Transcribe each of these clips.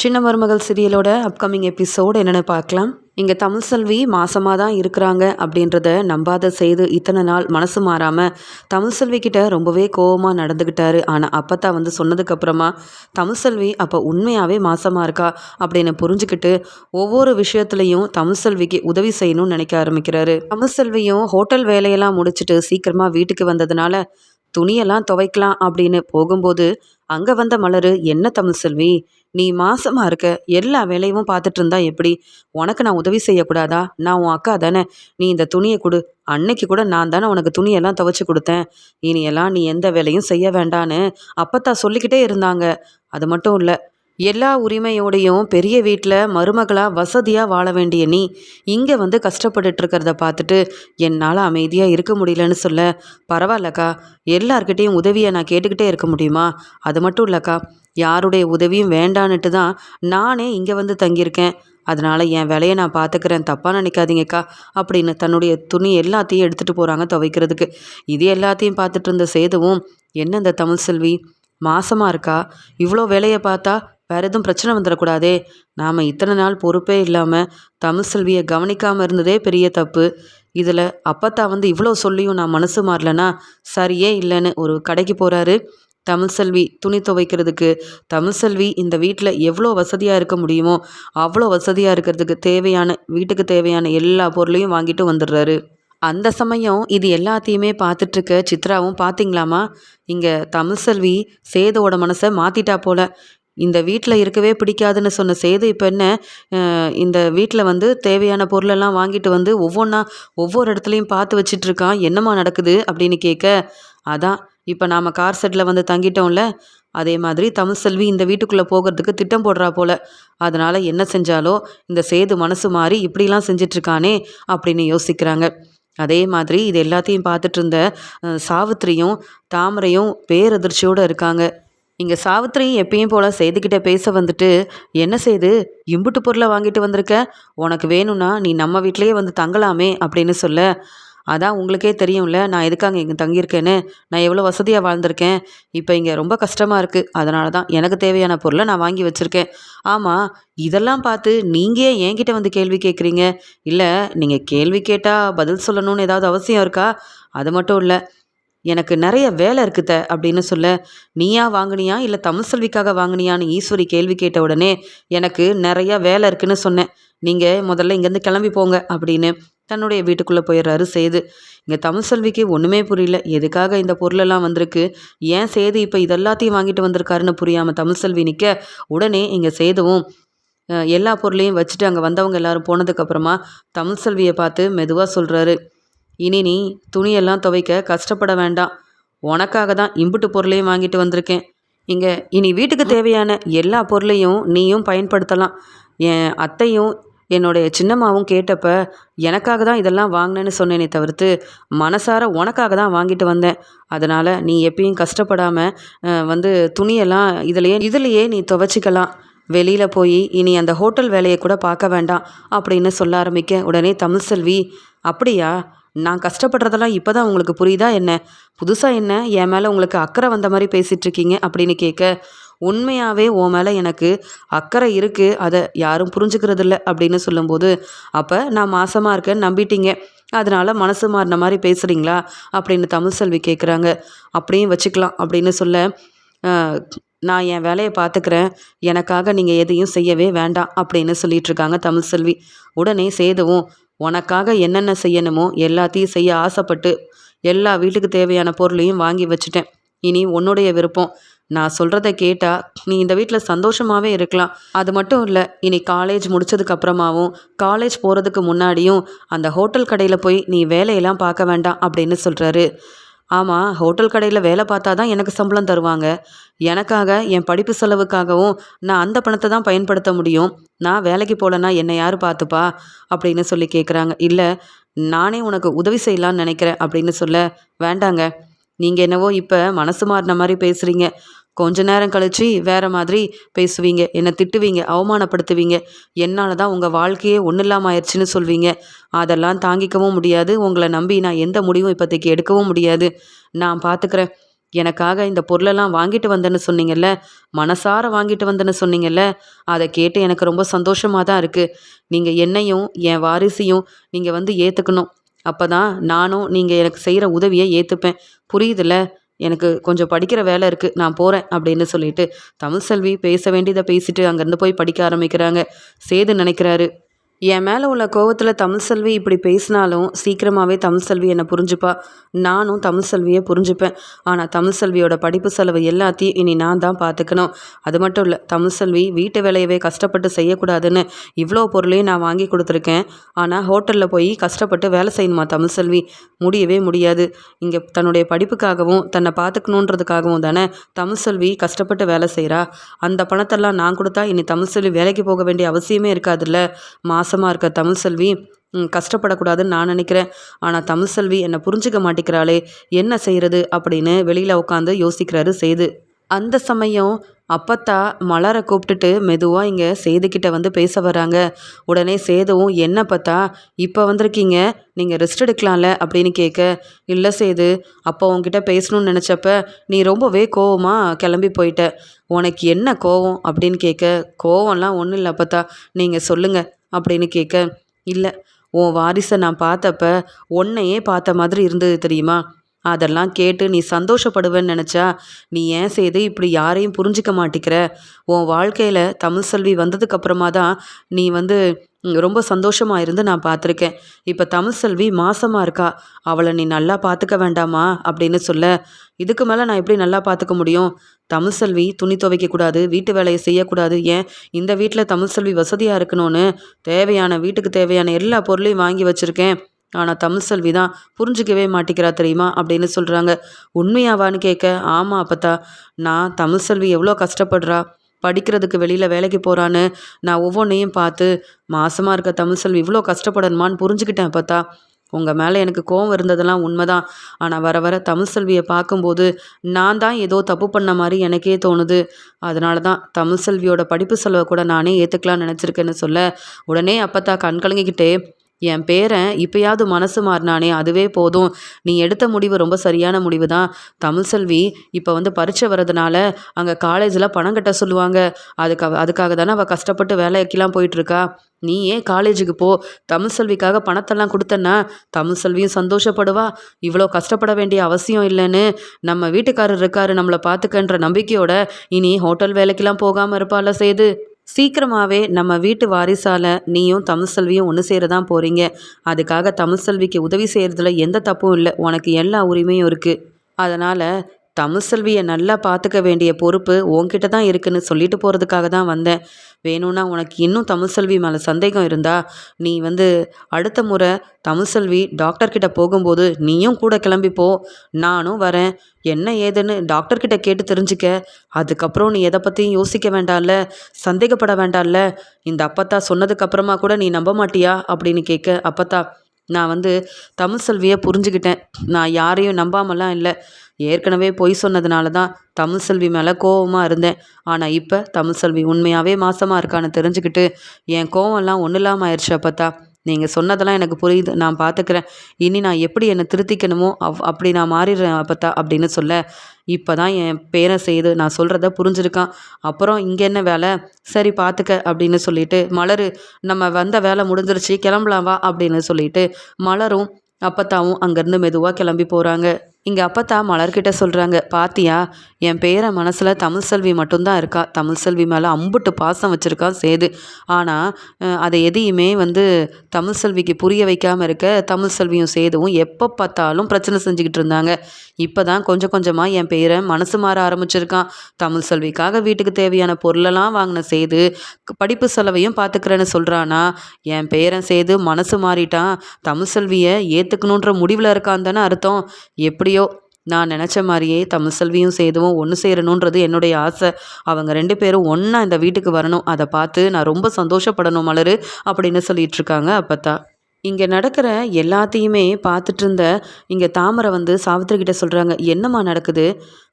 சின்ன மருமகள் சீரியலோட upcoming episode என்னென்னு பார்க்கலாம். இங்கே தமிழ் செல்வி மாசமாக தான் இருக்கிறாங்க அப்படின்றத நம்பாத செய்து இத்தனை நாள் மனசு மாறாமல் தமிழ் செல்வி கிட்ட ரொம்பவே கோவமாக நடந்துக்கிட்டாரு ஆனால் அப்பத்தா வந்து சொன்னதுக்கப்புறமா தமிழ் செல்வி அப்போ உண்மையாகவே மாசமாக இருக்கா? அப்படின்னு புரிஞ்சுக்கிட்டு ஒவ்வொரு விஷயத்துலையும் தமிழ் செல்விக்கு உதவி செய்யணும்னு நினைக்க ஆரம்பிக்கிறாரு. தமிழ் செல்வியும் ஹோட்டல் வேலையெல்லாம் முடிச்சுட்டு சீக்கிரமாக வீட்டுக்கு வந்ததுனால துணியெல்லாம் துவைக்கலாம் அப்படின்னு போகும்போது அங்கே வந்த மலர் என்ன தமிழ் செல்வி? நீ மாசமாக இருக்க எல்லா வேலையும் பார்த்துட்டு இருந்தா எப்படி? உனக்கு நான் உதவி செய்யக்கூடாதா? நான் உன் அக்கா தானே. நீ இந்த துணியை கொடு. அன்னைக்கு கூட நான் தானே உனக்கு துணியெல்லாம் துவைச்சி கொடுத்தேன். இனியெல்லாம் நீ எந்த வேலையும் செய்ய வேண்டான்னு அப்பத்தா சொல்லிக்கிட்டே இருந்தாங்க. அது மட்டும் இல்லை எல்லா உரிமையோடையும் பெரிய வீட்டில் மருமகளாக வசதியாக வாழ வேண்டிய நீ இங்கே வந்து கஷ்டப்பட்டுட்டு இருக்கிறத பார்த்துட்டு என்னால் அமைதியாக இருக்க முடியலன்னு சொல்ல. பரவாயில்லக்கா எல்லார்கிட்டேயும் உதவியை நான் கேட்டுக்கிட்டே இருக்க முடியுமா? அது மட்டும் இல்லைக்கா யாருடைய உதவியும் வேண்டான்னுட்டு தான் நானே இங்கே வந்து தங்கியிருக்கேன். அதனால் என் வேலையை நான் பார்த்துக்கிறேன் தப்பாக நினைக்காதீங்கக்கா அப்படின்னு தன்னுடைய துணி எல்லாத்தையும் எடுத்துகிட்டு போகிறாங்க துவைக்கிறதுக்கு. இது எல்லாத்தையும் பார்த்துட்டு இருந்த சேதுவும் என்ன இந்த தமிழ் செல்வி மாசமாக இருக்கா? இவ்வளோ வேலையை பார்த்தா வேறு எதுவும் பிரச்சனை வந்துடக்கூடாதே. நாம் இத்தனை நாள் பொறுப்பே இல்லாமல் தமிழ் செல்வியை கவனிக்காமல் இருந்ததே பெரிய தப்பு. இதில் அப்பத்தா வந்து இவ்வளோ சொல்லியும் நான் மனசு மாறலனா சரியே இல்லைன்னு ஒரு கடைக்கு போகிறாரு தமிழ் செல்வி துணி துவைக்கிறதுக்கு தமிழ் செல்வி இந்த வீட்டில் எவ்வளோ வசதியாக இருக்க முடியுமோ அவ்வளோ வசதியாக இருக்கிறதுக்கு தேவையான வீட்டுக்கு தேவையான எல்லா பொருளையும் வாங்கிட்டு வந்துடுறாரு. அந்த சமயம் இது எல்லாத்தையுமே பார்த்துட்ருக்க சித்ராவும் பார்த்தீங்களாமா இங்கே தமிழ் செல்வி மனசை மாற்றிட்டா போல. இந்த வீட்டில் இருக்கவே பிடிக்காதுன்னு சொன்ன சேது இப்போ என்ன இந்த வீட்டில் வந்து தேவையான பொருளெல்லாம் வாங்கிட்டு வந்து ஒவ்வொன்றா ஒவ்வொரு இடத்துலையும் பார்த்து வச்சிட்ருக்கான். என்னம்மா நடக்குது அப்படின்னு கேட்க அதான் இப்போ நாம் கார் செட்டில் வந்து தங்கிட்டோம்ல அதே மாதிரி தமிழ் செல்வி இந்த வீட்டுக்குள்ளே போகிறதுக்கு திட்டம் போடுறா போல. அதனால் என்ன செஞ்சாலோ இந்த சேது மனசு மாறி இப்படிலாம் செஞ்சிட்ருக்கானே அப்படின்னு யோசிக்கிறாங்க. அதே மாதிரி இது எல்லாத்தையும் பார்த்துட்டு இருந்த சாவித்திரியும் தாமரையும் பேரதிர்ச்சியோடு இருக்காங்க. இங்கே சாவித்திரி எப்பயும் போல் செய்துக்கிட்ட பேச வந்துட்டு என்ன செய்து? இம்புட்டு பொருளை வாங்கிட்டு வந்திருக்க? உனக்கு வேணும்னா நீ நம்ம வீட்லேயே வந்து தங்கலாமே அப்படின்னு சொல்ல. அதான் உங்களுக்கே தெரியும்ல நான் எதுக்காக இங்கே தங்கியிருக்கேன்னு? நான் எவ்வளோ வசதியாக வாழ்ந்திருக்கேன். இப்போ இங்கே ரொம்ப கஷ்டமாக இருக்குது அதனால தான் எனக்கு தேவையான பொருளை நான் வாங்கி வச்சுருக்கேன். ஆமாம் இதெல்லாம் பார்த்து நீங்கள் என்கிட்ட வந்து கேள்வி கேட்குறீங்க இல்லை நீங்கள் கேள்வி கேட்டால் பதில் சொல்லணும்னு ஏதாவது அவசியம் இருக்கா? அது மட்டும் இல்லை எனக்கு நிறைய வேலை இருக்குத அப்படின்னு சொல்ல நீயா வாங்கினியா? இல்லை தமிழ் செல்விக்காக வாங்கினியான்னு ஈஸ்வரி கேள்வி கேட்ட உடனே எனக்கு நிறையா வேலை இருக்குன்னு சொன்னேன். நீங்கள் முதல்ல இங்கேருந்து கிளம்பி போங்க அப்படின்னு தன்னுடைய வீட்டுக்குள்ளே போயிடுறாரு சேது. இங்கே தமிழ் செல்விக்கு ஒன்றுமே புரியல. எதுக்காக இந்த பொருளெல்லாம் வந்திருக்கு? ஏன் சேது இப்போ இதெல்லாத்தையும் வாங்கிட்டு வந்திருக்காருன்னு புரியாமல் தமிழ் செல்வி நிற்க உடனே இங்கே சேதுவும் எல்லா பொருளையும் வச்சுட்டு அங்கே வந்தவங்க எல்லாரும் போனதுக்கப்புறமா தமிழ் செல்வியை பார்த்து மெதுவாக சொல்கிறாரு இனி நீ துணியெல்லாம் துவைக்க கஷ்டப்பட வேண்டாம். உனக்காக தான் இம்புட்டு பொருளையும் வாங்கிட்டு வந்திருக்கேன். இங்கே இனி வீட்டுக்கு தேவையான எல்லா பொருளையும் நீயும் பயன்படுத்தலாம். என் அத்தையும் என்னுடைய சின்னம்மாவும் கேட்டப்ப எனக்காக தான் இதெல்லாம் வாங்கினேன்னு சொன்னேனே தவிர்த்து மனசார உனக்காக தான் வாங்கிட்டு வந்தேன். அதனால் நீ எப்பயும் கஷ்டப்படாமல் வந்து துணியெல்லாம் இதுலையே இதுலையே நீ துவைச்சிக்கலாம். வெளியில் போய் இனி அந்த ஹோட்டல் வேலையை கூட பார்க்க வேண்டாம். அப்படின்னு சொல்ல ஆரம்பிக்க உடனே தமிழ் செல்வி அப்படியா? நான் கஷ்டப்படுறதெல்லாம் இப்போ தான் உங்களுக்கு புரியுதா என்ன? புதுசாக என்ன? என் மேலே உங்களுக்கு அக்கறை வந்த மாதிரி பேசிகிட்ருக்கீங்க அப்படின்னு கேட்க உண்மையாகவே உன் மேலே எனக்கு அக்கறை இருக்குது அதை யாரும் புரிஞ்சுக்கிறது இல்லை அப்படின்னு சொல்லும்போது அப்போ நான் மாசமாக இருக்கேன்னு நம்பிட்டீங்க. அதனால் மனசு மாறின மாதிரி பேசுகிறீங்களா அப்படின்னு தமிழ் செல்வி கேட்குறாங்க அப்படியும் வச்சுக்கலாம் அப்படின்னு சொல்ல நான் என் வேலையை பார்த்துக்கிறேன் எனக்காக நீங்கள் எதையும் செய்யவே வேண்டாம் அப்படின்னு சொல்லிகிட்ருக்காங்க தமிழ் செல்வி. உடனே சேதுவும் உனக்காக என்னென்ன செய்யணுமோ எல்லாத்தையும் செய்ய ஆசைப்பட்டு எல்லா வீட்டுக்கு தேவையான பொருளையும் வாங்கி வச்சுட்டேன். இனி உன்னுடைய விருப்பம். நான் சொல்கிறத கேட்டால் நீ இந்த வீட்டில் சந்தோஷமாகவே இருக்கலாம். அது மட்டும் இல்லை இனி காலேஜ் முடிச்சதுக்கப்புறமாவும் காலேஜ் போகிறதுக்கு முன்னாடியும் அந்த ஹோட்டல் கடையில் போய் நீ வேலையெல்லாம் பார்க்க வேண்டாம் அப்படின்னு சொல்கிறாரு ஆமாம் ஹோட்டல் கடையில் வேலை பார்த்தா தான் எனக்கு சம்பளம் தருவாங்க. எனக்காக என் படிப்பு செலவுக்காகவும் நான் அந்த பணத்தை தான் பயன்படுத்த முடியும். நான் வேலைக்கு போகலன்னா என்னை யார் பார்த்துப்பா? அப்படின்னு சொல்லி கேட்குறாங்க இல்லை நானே உனக்கு உதவி செய்யலான்னு நினைக்கிறேன் அப்படின்னு சொல்ல வேண்டாங்க. நீங்கள் என்னவோ இப்போ மனசு மாறின மாதிரி பேசுகிறீங்க கொஞ்ச நேரம் கழித்து வேறு மாதிரி பேசுவீங்க என்னை திட்டுவீங்க அவமானப்படுத்துவீங்க. என்னால் தான் உங்கள் வாழ்க்கையே ஒன்றும் இல்லாமல் ஆயிடுச்சுன்னு சொல்வீங்க. அதெல்லாம் தாங்கிக்கவும் முடியாது. உங்களை நம்பி நான் எந்த முடிவும் இப்போதைக்கு எடுக்கவும் முடியாது. நான் பார்த்துக்கிறேன் எனக்காக இந்த பொருளெல்லாம் வாங்கிட்டு வந்தேன்னு சொன்னீங்கல்ல மனசார வாங்கிட்டு வந்தேன்னு சொன்னீங்கல்ல அதை கேட்டு எனக்கு ரொம்ப சந்தோஷமாக தான் இருக்குது நீங்கள் என்னையும் என் வாரிசையும் நீங்கள் வந்து ஏற்றுக்கணும் அப்போ தான் நானும் நீங்கள் எனக்கு செய்கிற உதவியை ஏற்றுப்பேன் புரியுதுல்ல? எனக்கு கொஞ்சம் படிக்கிற வேலை இருக்குது நான் போகிறேன் அப்படின்னு சொல்லிட்டு தமிழ் செல்வி பேச வேண்டியதை பேசிட்டு அங்கேருந்து போய் படிக்க ஆரம்பிக்கிறாங்க. சேது நினைக்கிறாரு என் மேலே உள்ள கோவத்தில் தமிழ் செல்வி இப்படி பேசினாலும் சீக்கிரமாகவே தமிழ் செல்வி என்னை புரிஞ்சுப்பா. நானும் தமிழ் செல்வியை புரிஞ்சுப்பேன். ஆனால் தமிழ் செல்வியோட படிப்பு செலவு எல்லாத்தையும் இனி நான் தான் பார்த்துக்கணும் அது மட்டும் இல்லை தமிழ் செல்வி வீட்டு வேலையவே கஷ்டப்பட்டு செய்யக்கூடாதுன்னு இவ்வளோ பொருளையும் நான் வாங்கி கொடுத்துருக்கேன். ஆனால் ஹோட்டலில் போய் கஷ்டப்பட்டு வேலை செய்யணுமா தமிழ் செல்வி? முடியவே முடியாது. இங்கே தன்னுடைய படிப்புக்காகவும் தன்னை பார்த்துக்கணுன்றதுக்காகவும் தானே தமிழ் செல்வி கஷ்டப்பட்டு வேலை செய்கிறா அந்த பணத்தெல்லாம் நான் கொடுத்தா இனி தமிழ் செல்வி வேலைக்கு போக வேண்டிய அவசியமே இருக்காதுல்ல? மாதமாக இருக்க தமிழ் செல்வி கஷ்டப்படக்கூடாதுன்னு நான் நினைக்கிறேன். ஆனால் தமிழ் செல்வி என்னை புரிஞ்சுக்க மாட்டேங்கிறாளே. என்ன செய்கிறது அப்படின்னு வெளியில் உட்காந்து யோசிக்கிறாரு சேது. அந்த சமயம் அப்பத்தா மலரை கூப்பிட்டுட்டு மெதுவாக இங்கே சேதுக்கிட்ட வந்து பேச வராங்க உடனே சேதுவும் என்ன பார்த்தா இப்போ வந்திருக்கீங்க? நீங்கள் ரெஸ்ட் எடுக்கலாம்ல? அப்படின்னு கேட்க இல்லை சேது அப்போ உங்ககிட்ட பேசணும்னு நினச்சப்ப நீ ரொம்பவே கோவமாக கிளம்பி போயிட்ட. உனக்கு என்ன கோவம்? அப்படின்னு கேட்க கோவம்லாம் ஒன்றும் இல்லை அப்பத்தா. நீங்கள் சொல்லுங்கள் அப்படின்னு கேட்க இல்லை உன் வாரிசை நான் பார்த்தப்ப உன்னையே பார்த்த மாதிரி இருந்தது தெரியுமா? அதெல்லாம் கேட்டு நீ சந்தோஷப்படுவேன்னு நினச்சா நீ ஏன் செய்து இப்படி யாரையும் புரிஞ்சிக்க மாட்டேங்கிற உன் வாழ்க்கையில் தமிழ் செல்வி வந்ததுக்கப்புறமா தான் நீ வந்து ரொம்ப சந்தோஷமாக இருந்து நான் பார்த்துருக்கேன். இப்போ தமிழ் செல்வி மாசமாக இருக்கா? அவளை நீ நல்லா பார்த்துக்க வேண்டாமா? அப்படின்னு சொல்ல இதுக்கு மேலே நான் எப்படி நல்லா பார்த்துக்க முடியும்? தமிழ் செல்வி துணி துவைக்கக்கூடாது வீட்டு வேலையை செய்யக்கூடாது. ஏன்? இந்த வீட்டில் தமிழ் செல்வி வசதியாக இருக்கணும்னு தேவையான வீட்டுக்கு தேவையான எல்லா பொருளையும் வாங்கி வச்சுருக்கேன். ஆனால் தமிழ் செல்வி தான் புரிஞ்சிக்கவே மாட்டேங்கிறா தெரியுமா? அப்படின்னு சொல்கிறாங்க உண்மையாவான்னு கேட்க ஆமாம் அப்பத்தா. நான் தமிழ் செல்வி எவ்வளோ கஷ்டப்படுறா? படிக்கிறதுக்கு வெளியில் வேலைக்கு போகிறான்னு நான் ஒவ்வொன்றையும் பார்த்து மாசமாக இருக்க தமிழ் செல்வி இவ்வளோ கஷ்டப்படணுமான்னு புரிஞ்சுக்கிட்டேன் பார்த்தா உங்கள் மேலே எனக்கு கோவம் இருந்ததெல்லாம் உண்மைதான். ஆனால் வர வர தமிழ் செல்வியை பார்க்கும்போது நான் தான் ஏதோ தப்பு பண்ண மாதிரி எனக்கே தோணுது. அதனால தான் தமிழ் செல்வியோட படிப்பு செலவை கூட நானே ஏற்றுக்கலாம்னு நினச்சிருக்கேன்னு சொல்ல உடனே அப்பத்தா கண் கலங்கிக்கிட்டே என் பேரன் இப்பயாவது மனசு மாறினானே அதுவே போதும். நீ எடுத்த முடிவு ரொம்ப சரியான முடிவு தான் தமிழ் செல்வி இப்போ வந்து பரீட்சை வர்றதுனால அங்கே காலேஜில் பணம் கட்ட சொல்லுவாங்க. அதுக்காக அதுக்காக தானே அவள் கஷ்டப்பட்டு வேலைக்கெல்லாம் போயிட்டுருக்கா. நீ ஏன் காலேஜுக்கு போ? தமிழ் செல்விக்காக பணத்தெல்லாம் கொடுத்தன்னா தமிழ் செல்வியும் சந்தோஷப்படுவா. இவ்வளோ கஷ்டப்பட வேண்டிய அவசியம் இல்லைன்னு நம்ம வீட்டுக்காரர் இருக்காரு நம்மளை பார்த்துக்கன்ற நம்பிக்கையோட இனி ஹோட்டல் வேலைக்கெல்லாம் போகாமல் இருப்பால செய்து சீக்கிரமாகவே நம்ம வீட்டு வாரிசால் நீயும் தமிழ் செல்வியும் ஒன்று சேர தான் போகிறீங்க அதுக்காக தமிழ் செல்விக்கு உதவி செய்கிறதுல எந்த தப்பும் இல்லை. உனக்கு எல்லா உரிமையும் இருக்குது அதனால் தமிழ் செல்வியை நல்லா பார்த்துக்க வேண்டிய பொறுப்பு உன்கிட்ட தான் இருக்குன்னு சொல்லிட்டு போகிறதுக்காக தான் வந்தேன். வேணும்னா உனக்கு இன்னும் தமிழ் செல்வி மேலே சந்தேகம் இருந்தால் நீ வந்து அடுத்த முறை தமிழ் செல்வி டாக்டர்கிட்ட போகும்போது நீயும் கூட கிளம்பி போ. நானும் வரேன். என்ன ஏதுன்னு டாக்டர்கிட்ட கேட்டு தெரிஞ்சுக்க. அதுக்கப்புறம் நீ எதை பற்றியும் யோசிக்க வேண்டாம்ல சந்தேகப்பட வேண்டாம்ல. இந்த அப்பத்தா சொன்னதுக்கப்புறமா கூட நீ நம்ப மாட்டியா அப்படின்னு கேட்க அப்பத்தா நான் வந்து தமிழ் செல்வியை புரிஞ்சுக்கிட்டேன். நான் யாரையும் நம்பாமலாம் இல்லை. ஏற்கனவே பொய் சொன்னதுனால தான் தமிழ் செல்வி மேலே கோவமாக இருந்தேன். ஆனால் இப்போ தமிழ் செல்வி உண்மையாகவே மாசமாக இருக்கான்னு தெரிஞ்சுக்கிட்டு என் கோவம்லாம் ஒன்றும் இல்லாமல் ஆயிடுச்சு அப்பத்தா. நீங்கள் சொன்னதெல்லாம் எனக்கு புரியுது. நான் பார்த்துக்கிறேன் இனி நான் எப்படி என்னை திருத்திக்கணுமோ அவ் அப்படி நான் மாறிடுறேன் அப்பத்தா அப்படின்னு சொல்ல. இப்போ தான் என் பேரை செய்து நான் சொல்கிறத புரிஞ்சிருக்கான். அப்புறம் இங்கே என்ன வேலை? சரி பார்த்துக்க அப்படின்னு சொல்லிட்டு மலர் நம்ம வந்த வேலை முடிஞ்சிருச்சு கிளம்பலாம் வா அப்படின்னு சொல்லிட்டு மலரும் அப்பத்தாவும் அங்கேருந்து மெதுவாக கிளம்பி போகிறாங்க இங்கே அப்பத்தா மலர்கிட்ட சொல்கிறாங்க பாத்தியா என் பேரை மனசில் தமிழ் செல்வி மட்டும்தான் இருக்கா? தமிழ் செல்வி மேலே அம்புட்டு பாசம் வச்சுருக்கான் சேது. ஆனால் அதை எதையுமே வந்து தமிழ் செல்விக்கு புரிய வைக்காமல் இருக்க தமிழ் செல்வியும் சேதுவும் எப்போ பார்த்தாலும் பிரச்சனை செஞ்சுக்கிட்டு இருந்தாங்க. இப்போ தான் கொஞ்சம் கொஞ்சமாக என் பேரை மனசு மாற ஆரம்பிச்சிருக்கான். தமிழ் செல்விக்காக வீட்டுக்கு தேவையான பொருளெல்லாம் வாங்கின சேது படிப்பு செலவையும் பார்த்துக்கிறேன்னு சொல்கிறானா என் பேரன் சேது மனசு மாறிட்டான். தமிழ் செல்வியை ஏற்றுக்கணுன்ற முடிவில் இருக்கான் தானே அர்த்தம். எப்படி எப்படியோ? நான் நினச்ச மாதிரியே தமிழ் செல்வியும் சேதுவும் ஒன்று சேரணுன்றது என்னுடைய ஆசை. அவங்க ரெண்டு பேரும் ஒன்றா இந்த வீட்டுக்கு வரணும். அதை பார்த்து நான் ரொம்ப சந்தோஷப்படணும் மலரு அப்படின்னு சொல்லிகிட்ருக்காங்க அப்பத்தா. இங்கே நடக்கிற எல்லாத்தையுமே பார்த்துட்டு இருந்த இங்கே தாமரை வந்து சாவித்திரி கிட்ட சொல்கிறாங்க என்னம்மா நடக்குது?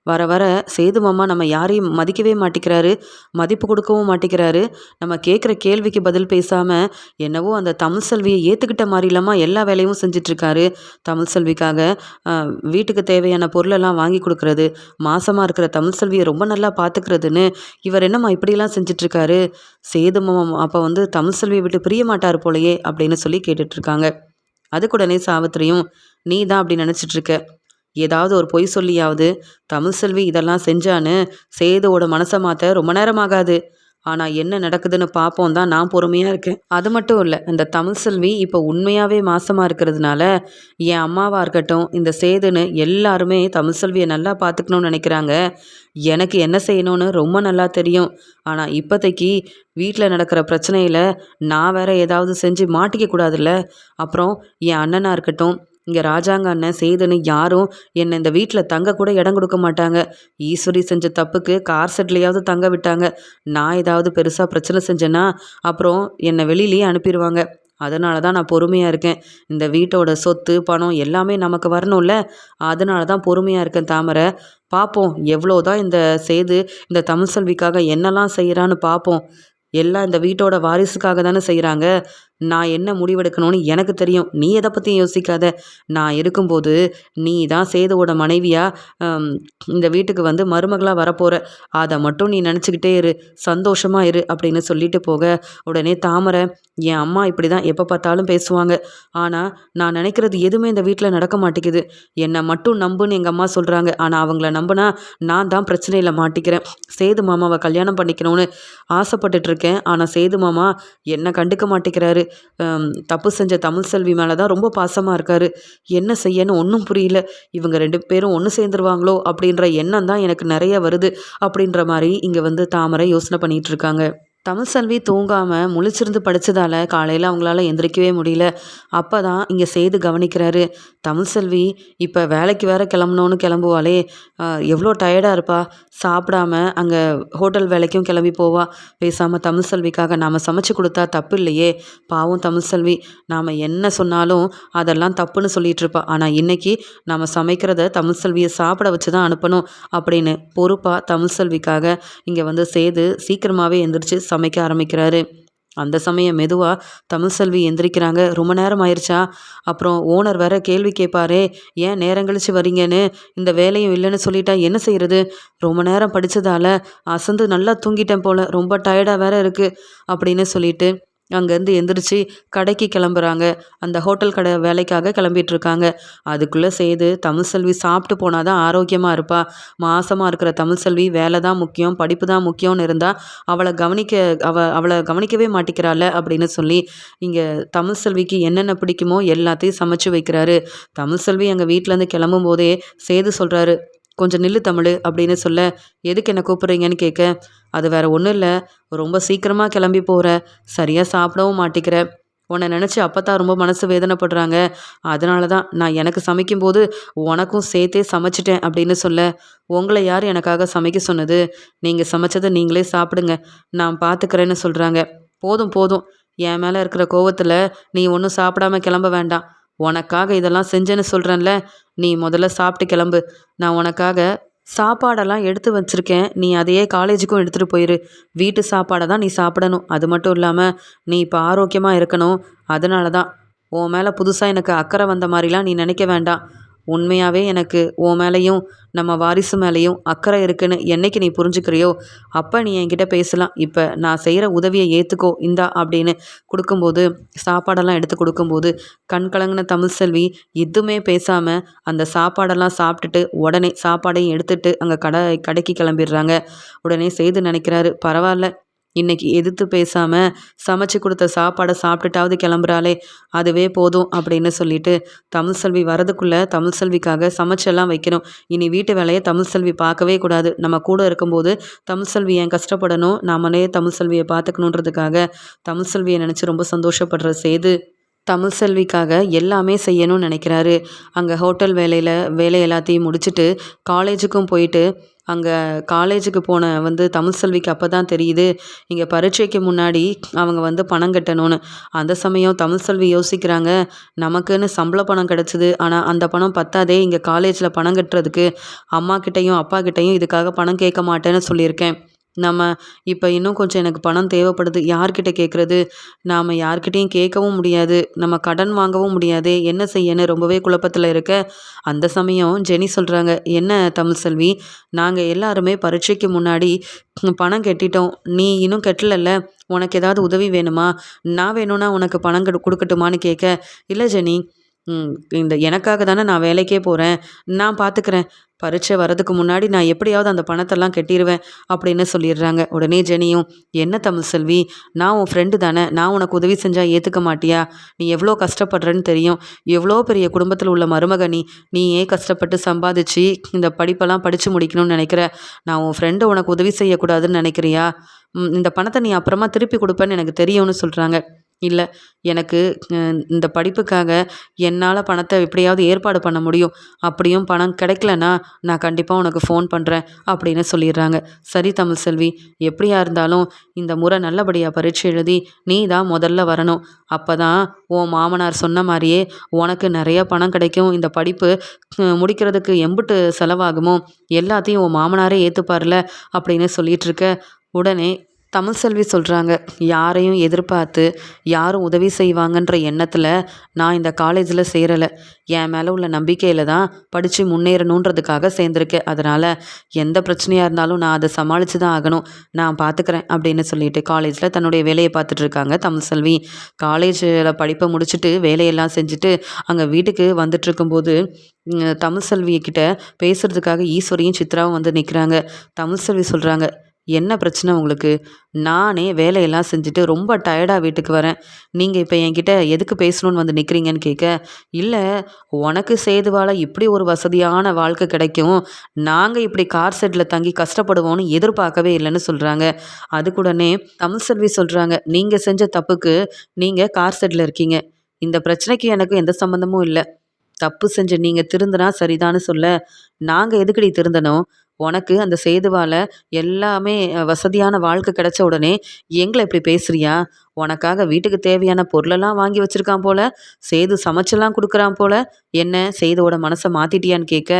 வர வர சேது மாமா நம்ம யாரையும் மதிக்கவே மாட்டேங்கிறாரு மதிப்பு கொடுக்கவும் மாட்டேங்கிறாரு நம்ம கேட்குற கேள்விக்கு பதில் பேசாமல் என்னவோ அந்த தமிழ் செல்வியை ஏற்றுக்கிட்ட மாதிரி இல்லாமல் எல்லா வேலையும் செஞ்சிட்ருக்காரு தமிழ் செல்விக்காக. வீட்டுக்கு தேவையான பொருளெல்லாம் வாங்கி கொடுக்கறது மாசமாக இருக்கிற தமிழ் செல்வியை ரொம்ப நல்லா பார்த்துக்கிறதுன்னு இவர் என்னம்மா இப்படியெல்லாம் செஞ்சிட்ருக்காரு? சேது மாமா அப்போ வந்து தமிழ் செல்வியை விட்டு பிரிய மாட்டார் போலயே அப்படின்னு சொல்லி கேட்டுட்ருக்காங்க. அதுக்குடனே சாவித்திரியும் நீ தான் அப்படி நினச்சிட்டு இருக்க ஏதாவது ஒரு பொய் சொல்லியாவது தமிழ் செல்வி இதெல்லாம் செஞ்சான்னு சேதுவோட மனசை மாற்ற ரொம்ப நேரம் ஆகாது ஆனால் என்ன நடக்குதுன்னு பார்ப்போம் தான் நான் பொறுமையாக இருக்கேன். அது மட்டும் இல்லை இந்த தமிழ் செல்வி இப்போ உண்மையாகவே மாசமாக இருக்கிறதுனால என் அம்மாவாக இருக்கட்டும் இந்த சேதுன்னு எல்லாருமே தமிழ் செல்வியை நல்லா பார்த்துக்கணும்னு நினைக்கிறாங்க. எனக்கு என்ன செய்யணும்னு ரொம்ப நல்லா தெரியும். ஆனால் இப்போதைக்கு வீட்டில் நடக்கிற பிரச்சனையில் நான் வேற ஏதாவது செஞ்சு மாட்டிக்க கூடாதுல்ல. அப்புறம் என் அண்ணனாக இருக்கட்டும் இங்கே ராஜாங்க அண்ணன் சேதுன்னு யாரும் என்னை இந்த வீட்டில் தங்க கூட இடம் கொடுக்க மாட்டாங்க. ஈஸ்வரி செஞ்ச தப்புக்கு கார் செட்லையாவது தங்க விட்டாங்க. நான் ஏதாவது பெருசாக பிரச்சனை செஞ்சேன்னா அப்புறம் என்னை வெளியிலேயே அனுப்பிடுவாங்க. அதனால தான் நான் பொறுமையாக இருக்கேன். இந்த வீட்டோட சொத்து பணம் எல்லாமே நமக்கு வரணும்ல? அதனால தான் பொறுமையாக இருக்கேன் தாமரை. பார்ப்போம் எவ்வளோ தான் இந்த சேது இந்த தமிழ் செல்விக்காக என்னெல்லாம் செய்கிறான்னு பார்ப்போம் எல்லாம் இந்த வீட்டோட வாரிசுக்காக தானே செய்கிறாங்க நான் என்ன முடிவெடுக்கணும்னு எனக்கு தெரியும். நீ எதை பற்றியும் யோசிக்காத. நான் இருக்கும்போது நீ தான் சேதுவோட மனைவியாக இந்த வீட்டுக்கு வந்து மருமகளாக வரப்போகிற அதை மட்டும் நீ நினச்சிக்கிட்டே இரு. சந்தோஷமாக இரு அப்படின்னு சொல்லிட்டு போக உடனே தாமரை என் அம்மா இப்படி தான் எப்போ பார்த்தாலும் பேசுவாங்க. ஆனால் நான் நினைக்கிறது எதுவுமே இந்த வீட்டில் நடக்க மாட்டேங்குது. என்னை மட்டும் நம்புன்னு எங்கள் அம்மா சொல்கிறாங்க ஆனால் அவங்கள நம்பினா நான் தான் பிரச்சனையில் மாட்டிக்கிறேன். சேது மாமாவை கல்யாணம் பண்ணிக்கணும்னு ஆசைப்பட்டுட்டு இருக்கேன். ஆனால் சேது மாமா என்னை கண்டுக்க மாட்டேங்கிறாரு. தப்பு செஞ்ச தமிழ் செல்வி மேலே தான் ரொம்ப பாசமாக இருக்கார். என்ன செய்யன்னு ஒன்றும் புரியல. இவங்க ரெண்டு பேரும் ஒன்று சேர்ந்துருவாங்களோ அப்படின்ற எண்ணம் தான் எனக்கு நிறைய வருது அப்படின்ற மாதிரி இங்கே வந்து தாமரை யோசனை பண்ணிகிட்ருக்காங்க இருக்காங்க. தமிழ் செல்வி தூங்காமல் முழிச்சிருந்து படித்ததால் காலையில் அவங்களால எந்திரிக்கவே முடியல. அப்போ தான் இங்கே செய்து கவனிக்கிறாரு. தமிழ் செல்வி இப்போ வேலைக்கு வேற கிளம்பணுன்னு கிளம்புவாளே. எவ்வளோ டயர்டாக இருப்பா. சாப்பிடாம அங்கே ஹோட்டல் வேலைக்கும் கிளம்பி போவா. பேசாமல் தமிழ் செல்விக்காக நாம் சமைச்சு கொடுத்தா தப்பு இல்லையே. பாவம் தமிழ் செல்வி. நாம் என்ன சொன்னாலும் அதெல்லாம் தப்புன்னு சொல்லிட்டு இருப்பா. ஆனால் இன்னைக்கு நாம் சமைக்கிறத தமிழ் செல்வியை சாப்பிட வச்சு தான் அனுப்பணும் அப்படின்னு பொறுப்பாக தமிழ் செல்விக்காக இங்கே வந்து சேது சீக்கிரமாகவே எந்திரிச்சு சமைக்க ஆரம்பிக்கிறாரு. அந்த சமயம் மெதுவாக தமிழ் செல்வி எந்திரிக்கிறாங்க. ரொம்ப நேரம் ஆயிடுச்சா அப்புறம் ஓனர் வேற கேள்வி கேட்பாரே. ஏன் நேரம் கழிச்சு வரீங்கன்னு? இந்த வேலையும் இல்லைன்னு சொல்லிட்டா என்ன செய்யறது? ரொம்ப நேரம் படித்ததால அசந்து நல்லா தூங்கிட்டேன் போல. ரொம்ப டயர்டாக வேற இருக்கு. அப்படின்னு சொல்லிட்டு அங்கேருந்து எந்திரிச்சு கடைக்கு கிளம்புறாங்க. அந்த ஹோட்டல் கடை வேலைக்காக கிளம்பிட்டுருக்காங்க. அதுக்குள்ளே செய்து தமிழ் செல்வி சாப்பிட்டு போனால் தான் ஆரோக்கியமாக இருப்பா. மாசமாக இருக்கிற தமிழ் செல்வி வேலை தான் முக்கியம் படிப்பு தான் முக்கியம்னு இருந்தால் அவளை கவனிக்க அவ அவளை கவனிக்கவே மாட்டேங்கிறாள் அப்படின்னு சொல்லி இங்கே தமிழ் செல்விக்கு என்னென்ன பிடிக்குமோ எல்லாத்தையும் சமைச்சு வைக்கிறாரு. தமிழ் செல்வி எங்கள் வீட்டிலேருந்து கிளம்பும் போதே சேது சொல்கிறாரு கொஞ்சம் நில்லு தமிழ் அப்படின்னு சொல்ல எதுக்கு என்னை கூப்பிட்றீங்கன்னு கேட்க அது வேற ஒன்றும் இல்லை ரொம்ப சீக்கிரமாக கிளம்பி போகிற சரியாக சாப்பிடவும் மாட்டேங்கிற உன்னை நினச்சி அப்போ தான் ரொம்ப மனசு வேதனைப்படுறாங்க. அதனால தான் நான் எனக்கு சமைக்கும்போது உனக்கும் சேர்த்தே சமைச்சிட்டேன் அப்படின்னு சொல்ல உங்களை யார் எனக்காக சமைக்க சொன்னது? நீங்கள் சமைச்சதை நீங்களே சாப்பிடுங்க நான் பார்த்துக்கிறேன்னு சொல்கிறாங்க போதும் போதும். என் மேலே இருக்கிற கோவத்தில் நீ ஒன்றும் சாப்பிடாம கிளம்ப வேண்டாம். உனக்காக இதெல்லாம் செஞ்சேன்னு சொல்கிறேன்ல நீ முதல்ல சாப்பிட்டு கிளம்பு. நான் உனக்காக சாப்பாடெல்லாம் எடுத்து வச்சிருக்கேன். நீ அதையே காலேஜுக்கும் எடுத்துகிட்டு போயிரு. வீட்டு சாப்பாடை தான் நீ சாப்பிடணும். அது மட்டும் இல்லாமல் நீ இப்போ ஆரோக்கியமாக இருக்கணும். அதனால தான் உன் மேலே புதுசாக எனக்கு அக்கறை வந்த மாதிரிலாம் நீ நினைக்க வேண்டாம். உண்மையாகவே எனக்கு உன் மேலேயும் நம்ம வாரிசு மேலேயும் அக்கறை இருக்குன்னு என்னைக்கு நீ புரிஞ்சுக்கிறியோ அப்போ நீ என்கிட்ட பேசலாம். இப்போ நான் செய்கிற உதவியை ஏற்றுக்கோ இந்தா அப்படின்னு கொடுக்கும்போது சாப்பாடெல்லாம் எடுத்து கொடுக்கும்போது கண் கலங்கின தமிழ் செல்வி எதுவுமே பேசாமல் அந்த சாப்பாடெல்லாம் சாப்பிட்டுட்டு உடனே சாப்பாடையும் எடுத்துட்டு அங்கே கடை கடைக்கு கிளம்பிடுறாங்க. உடனே செய்து நினைக்கிறாரு பரவாயில்ல இன்னைக்கு எதிர்த்து பேசாமல் சமைச்சு கொடுத்த சாப்பாடை சாப்பிட்டுட்டாவது கிளம்புறாளே. அதுவே போதும் அப்படின்னு சொல்லிட்டு தமிழ் செல்வி வரதுக்குள்ளே தமிழ் செல்விக்காக சமைச்செல்லாம் வைக்கணும். இனி வீட்டு வேலையை தமிழ் செல்வி பார்க்கவே கூடாது. நம்ம கூட இருக்கும்போது தமிழ் செல்வி ஏன் கஷ்டப்படணும்? நாமளே தமிழ் செல்வியை பார்த்துக்கணுன்றதுக்காக தமிழ் செல்வியை நினச்சி ரொம்ப சந்தோஷப்படுற சேது தமிழ் செல்விக்காக எல்லாமே செய்யணும்னு நினைக்கிறாரு. அங்கே ஹோட்டல் வேலையில் வேலை எல்லாத்தையும் முடிச்சுட்டு காலேஜுக்கும் போயிட்டு அங்கே காலேஜுக்கு போன வந்து தமிழ் செல்விக்கு அப்போ தான் தெரியுது. இங்கே பரீட்சைக்கு முன்னாடி அவங்க வந்து பணம் கட்டணும்னு. அந்த சமயம் தமிழ் செல்வி யோசிக்கிறாங்க நமக்குன்னு சம்பள பணம் கிடச்சிது. ஆனால் அந்த பணம் பத்தாதே இங்கே காலேஜில் பணம் கட்டுறதுக்கு. அம்மா கிட்டேயும் அப்பா கிட்டேயும் இதுக்காக பணம் கேட்க மாட்டேன்னு சொல்லியிருக்கேன். நம்ம இப்போ இன்னும் கொஞ்சம் எனக்கு பணம் தேவைப்படுது. யார்கிட்ட கேட்குறது நாம் யார்கிட்டேயும் கேட்கவும் முடியாது. நம்ம கடன் வாங்கவும் முடியாது. என்ன செய்யன்னு ரொம்பவே குழப்பத்தில் இருக்க. அந்த சமயம் ஜெனி சொல்கிறாங்க என்ன தமிழ்செல்வி நாங்கள் எல்லாருமே பரீட்சைக்கு முன்னாடி பணம் கெட்டிட்டோம். நீ இன்னும் கட்டலல்ல? உனக்கு ஏதாவது உதவி வேணுமா? நான் வேணும்னா உனக்கு பணம் கடு கொடுக்கட்டுமான்னு கேட்க இல்லை ஜெனி. ம் இந்த எனக்காக தானே நான் வேலைக்கே போகிறேன் நான் பார்த்துக்கிறேன் பரீட்சை வரதுக்கு முன்னாடி நான் எப்படியாவது அந்த பணத்தெல்லாம் கட்டிடுவேன் அப்படின்னு சொல்லிடுறாங்க. உடனே ஜெனியும் என்ன தமிழ் செல்வி? நான் உன் ஃப்ரெண்டு தானே. நான் உனக்கு உதவி செஞ்சால் ஏற்றுக்க மாட்டியா? நீ எவ்வளோ கஷ்டப்படுறேன்னு தெரியும். எவ்வளோ பெரிய குடும்பத்தில் உள்ள மருமக நீ. நீ ஏன் கஷ்டப்பட்டு சம்பாதிச்சு இந்த படிப்பெல்லாம் படித்து முடிக்கணும்னு நினைக்கிற? நான் உன் ஃப்ரெண்டு உனக்கு உதவி செய்யக்கூடாதுன்னு நினைக்கிறியா? இந்த பணத்தை நீ அப்புறமா திருப்பி கொடுப்பேன்னு எனக்கு தெரியும்னு சொல்கிறாங்க இல்லை எனக்கு இந்த படிப்புக்காக என்னால் பணத்தை எப்படியாவது ஏற்பாடு பண்ண முடியும். அப்படியும் பணம் கிடைக்கலனா நான் கண்டிப்பாக உனக்கு ஃபோன் பண்ணுறேன் அப்படின்னு சொல்லிடுறாங்க. சரி தமிழ் செல்வி எப்படியா இருந்தாலும் இந்த முறை நல்லபடியாக பரீட்சை எழுதி நீ தான் முதல்ல வரணும். அப்போ தான் உன் மாமனார் சொன்ன மாதிரியே உனக்கு நிறைய பணம் கிடைக்கும். இந்த படிப்பு முடிக்கிறதுக்கு எம்பிட்டு செலவாகுமோ? எல்லாத்தையும் உன் மாமனாரே ஏற்றுப்பார்ல அப்படின்னு சொல்லிகிட்ருக்க இருக்க உடனே தமிழ்செல்வி சொல்கிறாங்க யாரையும் எதிர்பார்த்து யாரும் உதவி செய்வாங்கன்ற எண்ணத்தில் நான் இந்த காலேஜில் சேரலை. என் மேலே உள்ள நம்பிக்கையில் தான் படித்து முன்னேறணுன்றதுக்காக சேர்ந்துருக்கேன். அதனால் எந்த பிரச்சனையாக இருந்தாலும் நான் அதை சமாளித்து தான் ஆகணும். நான் பார்த்துக்கிறேன் அப்படின்னு சொல்லிட்டு காலேஜில் தன்னுடைய வேலையை பார்த்துட்ருக்காங்க தமிழ் செல்வி. காலேஜில் படிப்பை முடிச்சுட்டு வேலையெல்லாம் செஞ்சுட்டு அங்கே வீட்டுக்கு வந்துட்டு இருக்கும்போது தமிழ்செல்விக்கிட்ட பேசுகிறதுக்காக ஈஸ்வரியும் சித்ராவும் வந்து நிற்கிறாங்க தமிழ்செல்வி சொல்கிறாங்க என்ன பிரச்சனை உங்களுக்கு? நானே வேலையெல்லாம் செஞ்சுட்டு ரொம்ப டயர்டாக வீட்டுக்கு வரேன். நீங்கள் இப்போ என்கிட்ட எதுக்கு பேசணும்னு வந்து நிற்கிறீங்கன்னு கேட்க இல்லை உனக்கு சேதுவால் இப்படி ஒரு வசதியான வாழ்க்கை கிடைக்கும். நாங்கள் இப்படி கார் செட்டில் தங்கி கஷ்டப்படுவோம்னு எதிர்பார்க்கவே இல்லைன்னு சொல்கிறாங்க அதுக்குடனே தமிழ் செல்வி சொல்கிறாங்க நீங்கள் செஞ்ச தப்புக்கு நீங்கள் கார் செட்டில் இருக்கீங்க. இந்த பிரச்சனைக்கு எனக்கு எந்த சம்மந்தமும் இல்லை. தப்பு செஞ்ச நீங்கள் திருந்தினா சரிதான்னு சொல்ல. நாங்கள் எதுக்கடி திருந்தனோ உனக்கு அந்த சேதுவால் எல்லாமே வசதியான வாழ்க்கை கிடைச்ச உடனே எங்களை இப்படி பேசுறியா? உனக்காக வீட்டுக்கு தேவையான பொருளெல்லாம் வாங்கி வச்சுருக்கான் போல சேது சமைச்செல்லாம் கொடுக்குறான் போல. என்ன சேதுவோட மனசை மாற்றிட்டியான்னு கேட்க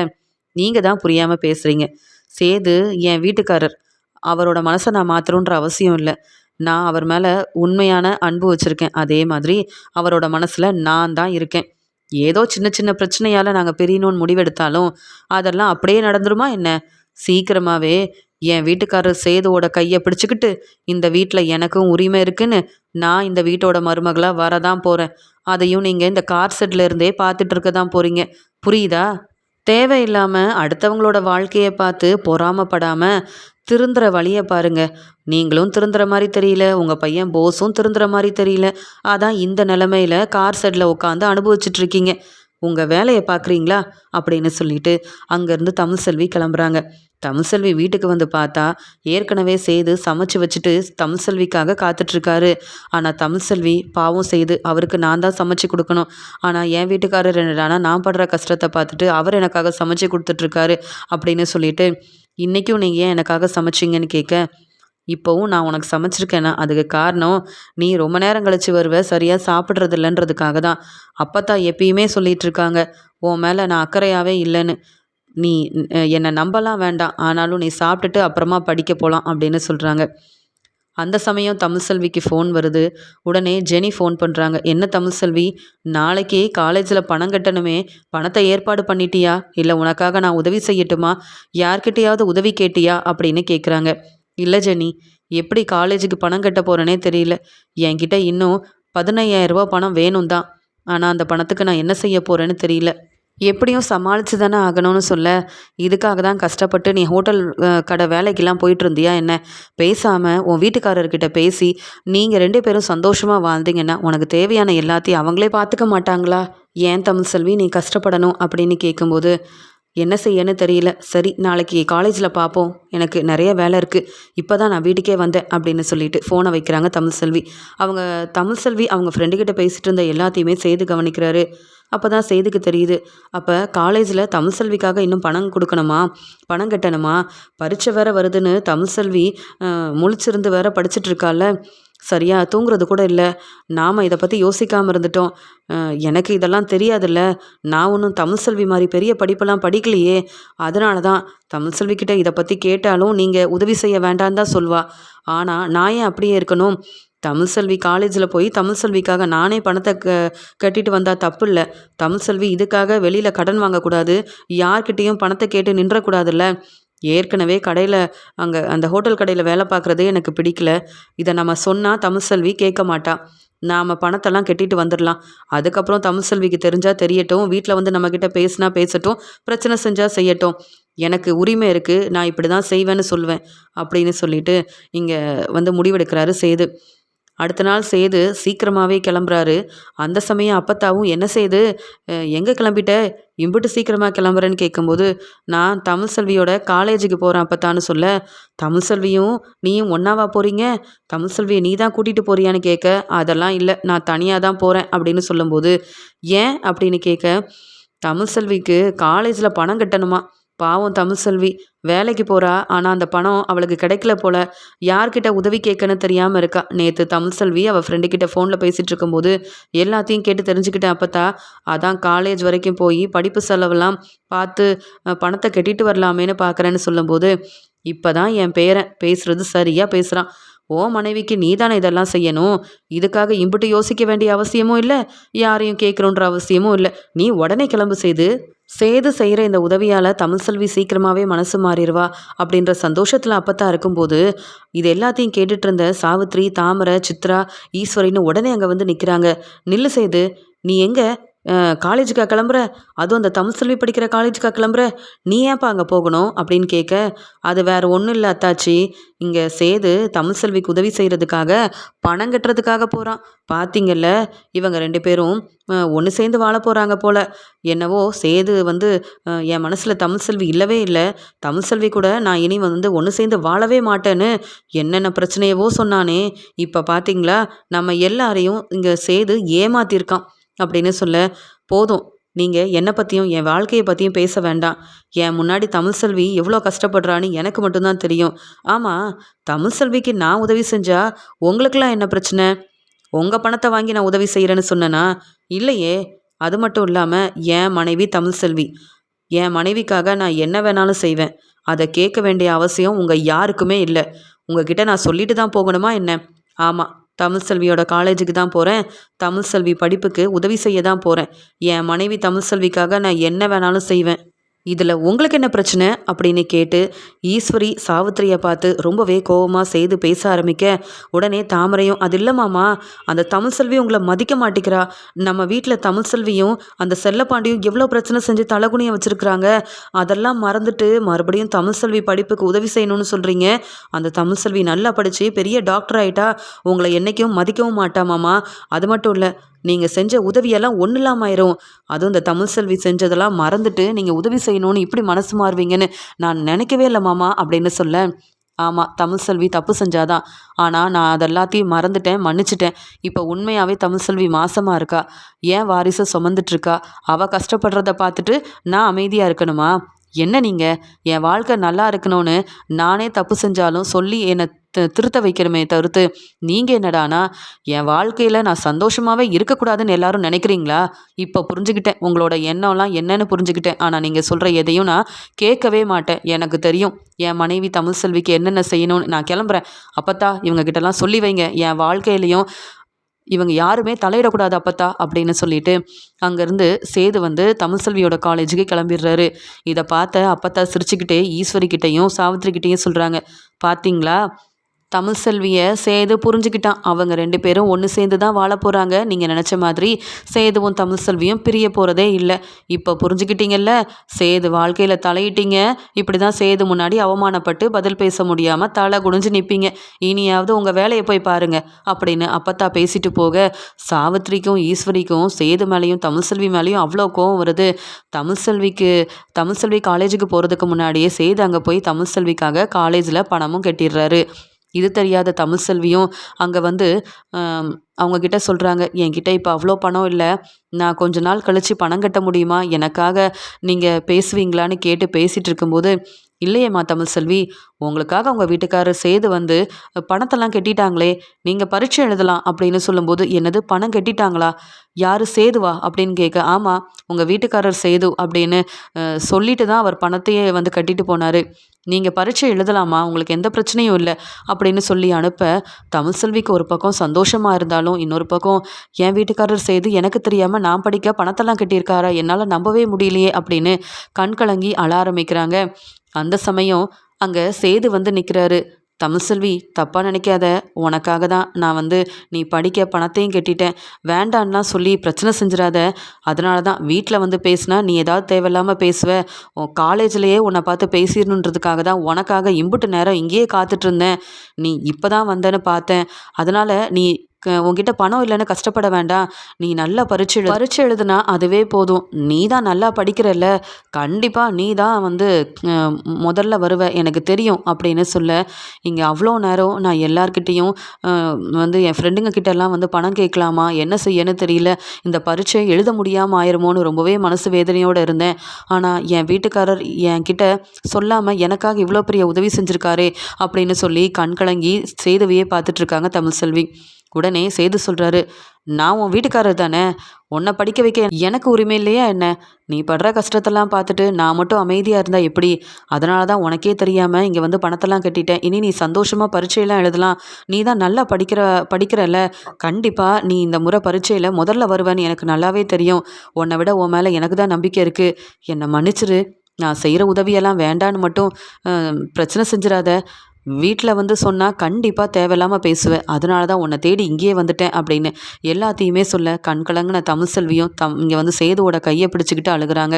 நீங்கள் தான் புரியாமல் பேசுகிறீங்க சேது என் வீட்டுக்காரர். அவரோட மனசை நான் மாற்றணுன்ற அவசியம் இல்லை. நான் அவர் மேலே உண்மையான அன்பு வச்சுருக்கேன். அதே மாதிரி அவரோட மனசில் நான் தான் இருக்கேன். ஏதோ சின்ன சின்ன பிரச்சனையால் நாங்கள் பிரியணும்னு முடிவெடுத்தாலும் அதெல்லாம் அப்படியே நடந்துருமா என்ன? சீக்கிரமாகவே என் வீட்டுக்காரர் சேதுவோட கையை பிடிச்சிக்கிட்டு இந்த வீட்டில் எனக்கும் உரிமை இருக்குன்னு நான் இந்த வீட்டோட மருமகளாக வரதான் போகிறேன் அதையும் நீங்கள் இந்த கார் செட்டில் இருந்தே பார்த்துட்டு இருக்க தான் போகிறீங்க புரியுதா? தேவையில்லாமல் அடுத்தவங்களோட வாழ்க்கையை பார்த்து பொறாமப்படாமல் திருந்துற வழியை பாருங்க. நீங்களும் திருந்துற மாதிரி தெரியல உங்கள் பையன் போஸும் திருந்துற மாதிரி தெரியல. அதான் இந்த நிலமையில கார் செட்டில் உட்காந்து அனுபவிச்சுட்ருக்கீங்க உங்கள் வேலையை பார்க்குறீங்களா? அப்படின்னு சொல்லிட்டு அங்கேருந்து தமிழ் செல்வி கிளம்புறாங்க. தமிழ்செல்வி வீட்டுக்கு வந்து பார்த்தா ஏற்கனவே செய்து சமைச்சு வச்சுட்டு தமிழ்செல்விக்காக காத்துட்ருக்காரு. ஆனால் தமிழ்செல்வி பாவம் செய்து அவருக்கு நான் தான் சமைச்சு கொடுக்கணும். ஆனால் என் வீட்டுக்காரர் என்னடானா நான் படுற கஷ்டத்தை பார்த்துட்டு அவர் எனக்காக சமைச்சு கொடுத்துட்ருக்காரு அப்படின்னு சொல்லிட்டு இன்றைக்கும் நீங்கள் ஏன் எனக்காக சமைச்சிங்கன்னு கேட்க இப்போவும் நான் உனக்கு சமைச்சிருக்கேன்னா அதுக்கு காரணம் நீ ரொம்ப நேரம் கழித்து வருவ சரியாக சாப்பிட்றது இல்லைன்றதுக்காக தான். அப்பத்தா எப்பயுமே சொல்லிகிட்டு இருக்காங்க உன் மேலே நான் அக்கறையாகவே இல்லைன்னு. நீ என்னை நம்பலாம் வேண்டாம். ஆனாலும் நீ சாப்பிட்டுட்டு அப்புறமா படிக்க போகலாம் அப்படின்னு சொல்கிறாங்க அந்த சமயம் தமிழ்செல்விக்கு ஃபோன் வருது. உடனே ஜெனி ஃபோன் பண்ணுறாங்க என்ன தமிழ்செல்வி நாளைக்கு காலேஜில் பணம் கட்டணுமே. பணத்தை ஏற்பாடு பண்ணிட்டியா? இல்லை உனக்காக நான் உதவி செய்யட்டுமா? யார்கிட்டையாவது உதவி கேட்டியா? அப்படின்னு கேட்குறாங்க இல்லை ஜெனி எப்படி காலேஜுக்கு பணம் கட்ட போகிறேனே தெரியல. என்கிட்ட இன்னும் பதினையாயிரரூபா பணம் வேணும் தான் ஆனால் அந்த பணத்துக்கு நான் என்ன செய்ய போகிறேன்னு தெரியல. எப்படியும் சமாளித்து தானே ஆகணும்னு சொல்ல? இதுக்காக தான் கஷ்டப்பட்டு நீ ஹோட்டல் கடை வேலைக்கெல்லாம் போயிட்டு இருந்தியா என்ன? பேசாமல் உன் வீட்டுக்காரர்கிட்ட பேசி நீங்கள் ரெண்டு பேரும் சந்தோஷமாக வாழ்ந்தீங்கன்னா உனக்கு தேவையான எல்லாத்தையும் அவங்களே பார்த்துக்க மாட்டாங்களா? ஏன் தமிழ் செல்வி நீ கஷ்டப்படணும் அப்படின்னு கேட்கும்போது என்ன செய்யன்னு தெரியல. சரி நாளைக்கு காலேஜில் பார்ப்போம் எனக்கு நிறைய வேலை இருக்குது இப்போ தான் நான் வீட்டுக்கே வந்தேன் அப்படின்னு சொல்லிட்டு ஃபோனை வைக்கிறாங்க தமிழ் செல்வி. அவங்க தமிழ் செல்வி அவங்க ஃப்ரெண்டுக்கிட்ட பேசிகிட்டு இருந்த எல்லாத்தையுமே செய்து கவனிக்கிறாரு. அப்போ தான் செய்திக்கு தெரியுது. அப்போ காலேஜில் தமிழ் செல்விக்காக இன்னும் பணம் கொடுக்கணுமா? பணம் கட்டணுமா? பரீட்சை வேற வருதுன்னு தமிழ் செல்வி முழிச்சிருந்து வேற படிச்சுட்டு இருக்கால சரியா தூங்குறது கூட இல்லை. நாம் இதை பற்றி யோசிக்காமல் இருந்துட்டோம். எனக்கு இதெல்லாம் தெரியாதுல்ல. நான் ஒன்றும் தமிழ் செல்வி மாதிரி பெரிய படிப்பெல்லாம் படிக்கலையே. அதனால தான் தமிழ் செல்விக்கிட்ட இதை பற்றி கேட்டாலும் நீங்கள் உதவி செய்ய வேண்டான்னு தான் சொல்வா. ஆனால் நான் ஏன் அப்படியே இருக்கணும்? தமிழ் செல்வி காலேஜில் போய் தமிழ் செல்விக்காக நானே பணத்தை க கட்டிட்டு வந்தால் தப்பு இல்லை. தமிழ் செல்வி இதுக்காக வெளியில் கடன் வாங்கக்கூடாது. யார்கிட்டேயும் பணத்தை கேட்டு நின்றக்கூடாதுல்ல. ஏற்கனவே கடையில் அங்கே அந்த ஹோட்டல் கடையில் வேலை பார்க்குறதே எனக்கு பிடிக்கல. இதை நம்ம சொன்னால் தமிழ் செல்வி கேட்க மாட்டா. நாம் பணத்தெல்லாம் கட்டிட்டு வந்துடலாம் அதுக்கப்புறம் தமிழ் செல்விக்கு தெரிஞ்சால் தெரியட்டும். வீட்டில் வந்து நம்மக்கிட்ட பேசினா பேசட்டும். பிரச்சனை செஞ்சால் செய்யட்டும். எனக்கு உரிமை இருக்குது நான் இப்படி தான் செய்வேன்னு சொல்லுவேன் அப்படின்னு சொல்லிட்டு இங்கே வந்து முடிவெடுக்கிறாரு சேது. அடுத்த நாள் சேது சீக்கிரமாகவே கிளம்புறாரு. அந்த சமயம் அப்பத்தாவும் என்ன செய்து எங்கே கிளம்பிட்ட? இம்பிட்டு சீக்கிரமாக கிளம்புறேன்னு கேட்கும்போது நான் தமிழ் செல்வியோட காலேஜுக்கு போகிறேன் அப்பத்தான்னு சொல்ல. தமிழ் செல்வியும் நீயும் ஒன்றாவா போகிறீங்க தமிழ் செல்வியை நீ தான் கூட்டிகிட்டு போறியான்னு கேட்க அதெல்லாம் இல்லை நான் தனியாக தான் போகிறேன் அப்படின்னு சொல்லும்போது ஏன்? அப்படின்னு கேட்க தமிழ் செல்விக்கு காலேஜில் பணம் கட்டணுமா? பாவம் தமிழ்செல்வி வேலைக்கு போகிறா ஆனால் அந்த பணம் அவளுக்கு கிடைக்கல போல. யார்கிட்ட உதவி கேட்கன்னு தெரியாமல் இருக்கா. நேற்று தமிழ் செல்வி அவள் ஃப்ரெண்டுக்கிட்ட ஃபோனில் பேசிகிட்டு இருக்கும்போது எல்லாத்தையும் கேட்டு தெரிஞ்சுக்கிட்டேன் அப்பத்தா. அதான் காலேஜ் வரைக்கும் போய் படிப்பு செலவெல்லாம் பார்த்து பணத்தை கட்டிட்டு வரலாமேன்னு பார்க்குறேன்னு சொல்லும்போது இப்போ தான் என் பேரன் பேசுகிறது சரியாக பேசுகிறான் ஓ மனைவிக்கு நீ தானே இதெல்லாம் செய்யணும்? இதுக்காக இம்பிட்டு யோசிக்க வேண்டிய அவசியமும் இல்லை யாரையும் கேட்குறோன்ற அவசியமும் இல்லை. நீ உடனே கிளம்பு செய்து. சேது செய்கிற இந்த உதவியால் தமிழ் செல்வி சீக்கிரமாகவே மனசு மாறிடுவா அப்படின்ற சந்தோஷத்தில் அப்பத்தான் இருக்கும்போது இது எல்லாத்தையும் கேட்டுட்டு இருந்த சாவித்ரி தாமரை சித்ரா ஈஸ்வரின்னு உடனே அங்கே வந்து நிற்கிறாங்க நில்லு செய்து நீ எங்கே? காலேஜுக்கா கிளம்புற? அதுவும் அந்த தமிழ் செல்வி படிக்கிற காலேஜுக்கா கிளம்புற? நீ ஏன்ப்பா அங்கே போகணும்? அப்படின்னு கேட்க அது வேறு ஒன்றும் இல்லை அத்தாச்சி. இங்கே சேது தமிழ் செல்விக்கு உதவி செய்கிறதுக்காக பணம் கட்டுறதுக்காக போகிறான் பார்த்தீங்கல்ல இவங்க ரெண்டு பேரும் ஒன்று சேர்ந்து வாழ போகிறாங்க போல். என்னவோ சேது வந்து என் மனசில் தமிழ் செல்வி இல்லவே இல்லை. தமிழ் செல்வி கூட நான் இனி வந்து ஒன்று சேர்ந்து வாழவே மாட்டேன்னு என்னென்ன பிரச்சனையவோ சொன்னானே. இப்போ பார்த்தீங்களா நம்ம எல்லாரையும் இங்கே சேது ஏமாத்திருக்கான். அப்படின்னு சொல்ல போதும். நீங்கள் என்னை பற்றியும் என் வாழ்க்கையை பற்றியும் பேச வேண்டாம். என் முன்னாடி தமிழ் செல்வி எவ்வளோ கஷ்டப்படுறான்னு எனக்கு மட்டும்தான் தெரியும். ஆமாம் தமிழ் செல்விக்கு நான் உதவி செஞ்சால் உங்களுக்கெல்லாம் என்ன பிரச்சனை? உங்கள் பணத்தை வாங்கி நான் உதவி செய்கிறேன்னு சொன்னேன்னா இல்லையே. அது மட்டும் இல்லாமல் என் மனைவி தமிழ் செல்வி. என் மனைவிக்காக நான் என்ன வேணாலும் செய்வேன். அதை கேட்க வேண்டிய அவசியம் உங்கள் யாருக்குமே இல்லை. உங்ககிட்ட நான் சொல்லிட்டு தான் போகணுமா என்ன? ஆமாம் தமிழ் செல்வியோட காலேஜுக்கு தான் போகிறேன் தமிழ் செல்வி படிப்புக்கு உதவி செய்ய தான் போகிறேன் என் மனைவி தமிழ் செல்விக்காக நான் என்ன வேணாலும் செய்வேன். இதில் உங்களுக்கு என்ன பிரச்சனை? அப்படின்னு கேட்டு ஈஸ்வரி சாவித்திரியை பார்த்து ரொம்பவே கோபமாக செய்து பேச ஆரம்பிக்க உடனே தாமரையும் அது இல்லைமாமா அந்த தமிழ் செல்வி உங்களை மதிக்க மாட்டேங்கிறா. நம்ம வீட்டில் தமிழ் செல்வியும் அந்த செல்லப்பாண்டியும் எவ்வளோ பிரச்சனை செஞ்சு தலகுனியை வச்சுருக்கிறாங்க. அதெல்லாம் மறந்துட்டு மறுபடியும் தமிழ் செல்வி படிப்புக்கு உதவி செய்யணும்னு சொல்கிறீங்க அந்த தமிழ் செல்வி நல்லா படித்து பெரிய டாக்டர் ஆகிட்டா உங்களை என்றைக்கும் மதிக்கவும் மாட்டாமாமா அது மட்டும் இல்லை நீங்கள் செஞ்ச உதவியெல்லாம் ஒன்றும் இல்லாமல் ஆயிரும் அதுவும் இந்த தமிழ் செல்வி செஞ்சதெல்லாம் மறந்துட்டு நீங்கள் உதவி செய்யணும்னு இப்படி மனசு மாறுவீங்கன்னு நான் நினைக்கவே இல்லை மாமா அப்படின்னு சொல்ல. ஆமாம் தமிழ் செல்வி தப்பு செஞ்சாதான். ஆனால் நான் அதெல்லாத்தையும் மறந்துட்டேன் மன்னிச்சிட்டேன். இப்போ உண்மையாகவே தமிழ் செல்வி மாசமாக இருக்கா? ஏன் வாரிசை சுமந்துட்டுருக்கா அவள் கஷ்டப்படுறத பார்த்துட்டு நான் அமைதியாக இருக்கணுமா? என்ன நீங்கள் என் வாழ்க்கை நல்லா இருக்கணும்னு நானே தப்பு செஞ்சாலும் சொல்லி என்னை திருத்த வைக்கிறமே தவிர்த்து நீங்கள் என்னடானா என் வாழ்க்கையில் நான் சந்தோஷமாகவே இருக்கக்கூடாதுன்னு எல்லாரும் நினைக்கிறீங்களா? இப்போ புரிஞ்சுக்கிட்டேன். உங்களோட எண்ணம்லாம் என்னன்னு புரிஞ்சுக்கிட்டேன். ஆனால் நீங்கள் சொல்கிற எதையும் நான் கேட்கவே மாட்டேன். எனக்கு தெரியும். என் மனைவி தமிழ் செல்விக்கு என்னென்ன செய்யணும்னு நான் கிளம்புறேன். அப்பத்தா இவங்ககிட்டலாம் சொல்லி வைங்க. என் வாழ்க்கையிலையும் இவங்க யாருமே தலையிடக்கூடாது அப்பத்தா அப்படின்னு சொல்லிட்டு அங்கேருந்து சேது வந்து தமிழ் செல்வியோட காலேஜுக்கு கிளம்பிடுறாரு. இதை பார்த்த அப்பத்தா சிரிச்சுக்கிட்டே ஈஸ்வரிக்கிட்டையும் சாவித்திரிக்கிட்டேயும் சொல்கிறாங்க பார்த்தீங்களா தமிழ் செல்வியை சேது புரிஞ்சுக்கிட்டான். அவங்க ரெண்டு பேரும் ஒன்று சேர்ந்து தான் வாழ போகிறாங்க நீங்கள் நினச்ச மாதிரி சேதுவும் தமிழ் செல்வியும் பிரிய போகிறதே இல்லை. இப்போ புரிஞ்சுக்கிட்டீங்கல்ல? சேது வாழ்க்கையில் தலையிட்டீங்க. இப்படி தான் சேது முன்னாடி அவமானப்பட்டு பதில் பேச முடியாமல் தலை குடிஞ்சு நிற்பீங்க இனியாவது உங்கள் வேலையை போய் பாருங்கள் அப்படின்னு அப்பத்தா பேசிட்டு போக சாவித்ரிக்கும் ஈஸ்வரிக்கும் சேது மேலேயும் தமிழ் செல்வி மேலேயும் அவ்வளோ கோவம் வருது. தமிழ் செல்விக்கு தமிழ் செல்வி காலேஜுக்கு போகிறதுக்கு முன்னாடியே சேது அங்கே போய் தமிழ் செல்விக்காக காலேஜில் பணமும் கட்டிடுறாரு. இது தெரியாத தமிழ் செல்வியும் அங்கே வந்து அவங்கக்கிட்ட சொல்கிறாங்க என்கிட்ட இப்போ அவ்வளோ பணம் இல்லை நான் கொஞ்ச நாள் கழித்து பணம் கட்ட முடியுமா? எனக்காக நீங்கள் பேசுவீங்களான்னு கேட்டு பேசிகிட்டு இருக்கும்போது இல்லையேம்மா தமிழ் செல்வி உங்களுக்காக உங்கள் வீட்டுக்காரர் செய்து வந்து பணத்தெல்லாம் கெட்டிட்டாங்களே நீங்கள் பரீட்சை எழுதலாம் அப்படின்னு சொல்லும்போது என்னது பணம் கட்டிட்டாங்களா? யார் சேதுவா? அப்படின்னு கேட்க ஆமாம் உங்கள் வீட்டுக்காரர் சேது அப்படின்னு சொல்லிட்டு தான் அவர் பணத்தையே வந்து கட்டிட்டு போனார். நீங்கள் பரீட்சை எழுதலாமா? உங்களுக்கு எந்த பிரச்சனையும் இல்லை அப்படின்னு சொல்லி அனுப்ப தமிழ் செல்விக்கு ஒரு பக்கம் சந்தோஷமாக இருந்தாலும் இன்னொரு பக்கம் என் வீட்டுக்காரர் செய்து எனக்கு தெரியாமல் நான் படிக்க பணத்தெல்லாம் கட்டியிருக்காரா? என்னால் நம்பவே முடியலையே அப்படின்னு கண் கலங்கி அழ ஆரம்பிக்கிறாங்க. அந்த சமயம் அங்கே சேது வந்து நிற்கிறாரு தமிழ்செல்வி தப்பாக நினைக்காத. உனக்காக தான் நான் வந்து நீ படிக்க பணத்தையும் கட்டிட்டேன். வேண்டான்லாம் சொல்லி பிரச்சனை செஞ்சிடாத. அதனால தான் வீட்டில் வந்து பேசினா நீ ஏதாவது தேவையில்லாமல் பேசுவ. உன் காலேஜ்லேயே உன்னை பார்த்து பேசிடணுன்றதுக்காக தான் உனக்காக இம்புட்டு நேரம் இங்கேயே காத்துட்ருந்தேன் நீ இப்போ தான் வந்தேன்னு பார்த்தேன். அதனால் நீ உங்ககிட்ட பணம் இல்லைன்னு கஷ்டப்பட வேண்டாம். நீ நல்லா பரீட்சை எழு பரீட்சை எழுதுனா அதுவே போதும். நீ தான் நல்லா படிக்கிறல்ல. கண்டிப்பாக நீ தான் வந்து முதல்ல வருவ. எனக்கு தெரியும் அப்படின்னு சொல்ல. இங்கே அவ்வளோ நேரம் நான் எல்லார்கிட்டேயும் வந்து என் ஃப்ரெண்டுங்க கிட்டலாம் வந்து பணம் கேட்கலாமா? என்ன செய்யன்னு தெரியல. இந்த பரீட்சை எழுத முடியாமல் ஆயிருமோன்னு ரொம்பவே மனசு வேதனையோடு இருந்தேன். ஆனால் என் வீட்டுக்காரர் என் கிட்ட சொல்லாமல் எனக்காக இவ்வளோ பெரிய உதவி செஞ்சுருக்காரே அப்படின்னு சொல்லி கண்கலங்கி செய்தவையே பார்த்துட்ருக்காங்க தமிழ் செல்வி. உடனே சேது சொல்கிறாரு நான் உன் வீட்டுக்காரர் தானே உன்னை படிக்க வைக்க எனக்கு உரிமை இல்லையா என்ன? நீ படுற கஷ்டத்தெல்லாம் பார்த்துட்டு நான் மட்டும் அமைதியாக இருந்தால் எப்படி? அதனால தான் உனக்கே தெரியாமல் இங்கே வந்து பணத்தெல்லாம் கட்டிட்டேன். இனி நீ சந்தோஷமாக பரீட்சையெல்லாம் எழுதலாம். நீ தான் நல்லா படிக்கிற படிக்கிறல்ல. கண்டிப்பாக நீ இந்த முறை பரீட்சையில் முதல்ல வருவேன்னு எனக்கு நல்லாவே தெரியும். உன்னை விட உன் மேலே எனக்கு தான் நம்பிக்கை இருக்குது என்னை மன்னிச்சிரு. நான் செய்கிற உதவியெல்லாம் வேண்டான்னு மட்டும் பிரச்சனை செஞ்சிடாத. வீட்டில் வந்து சொன்னால் கண்டிப்பாக தேவையில்லாமல் பேசுவேன். அதனால தான் உன்னை தேடி இங்கேயே வந்துட்டேன் அப்படின்னு எல்லாத்தையுமே சொல்ல கண்கலங்கின தமிழ் செல்வியும் தம் இங்கே வந்து சேதுவோட கையை பிடிச்சிக்கிட்டு அழுகிறாங்க.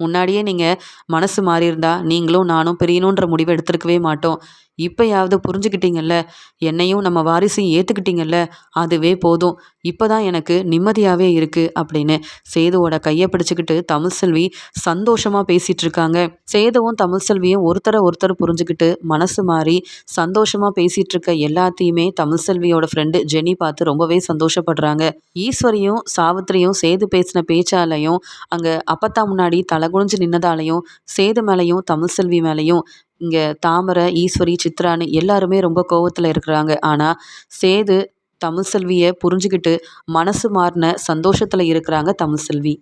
முன்னாடியே நீங்கள் மனசு மாறியிருந்தா நீங்களும் நானும் பிரியணுன்ற முடிவை எடுத்துருக்கவே மாட்டோம். இப்போயாவது புரிஞ்சுக்கிட்டீங்கல்ல? என்னையும் நம்ம வாரிசையும் ஏற்றுக்கிட்டீங்கல்ல அதுவே போதும். இப்போ தான் எனக்கு நிம்மதியாகவே இருக்குது அப்படின்னு சேதுவோட கையை பிடிச்சிக்கிட்டு தமிழ் செல்வி சந்தோஷமாக பேசிகிட்டு இருக்காங்க சேதுவும் தமிழ் செல்வியும் ஒருத்தரை ஒருத்தர் புரிஞ்சுக்கிட்டு மனசு மாறி சந்தோஷமாக பேசிகிட்டு இருக்க எல்லாத்தையுமே தமிழ் செல்வியோட ஃப்ரெண்டு ஜெனி பார்த்து ரொம்பவே சந்தோஷப்படுறாங்க. ஈஸ்வரியும் சாவித்திரியும் சேது பேசின பேச்சாலையும் அங்கே அப்பத்தா முன்னாடி தலை குனிஞ்சு நின்னதாலையும் சேது மேலேயும் தமிழ் செல்வி மேலேயும் இங்கே தாமரை ஈஸ்வரி சித்ரான்னு எல்லாருமே ரொம்ப கோவத்தில் இருக்கிறாங்க. ஆனால் சேது தமிழ் செல்வியை புரிஞ்சுக்கிட்டு மனசு மாறின சந்தோஷத்தில் இருக்கிறாங்க தமிழ் செல்வி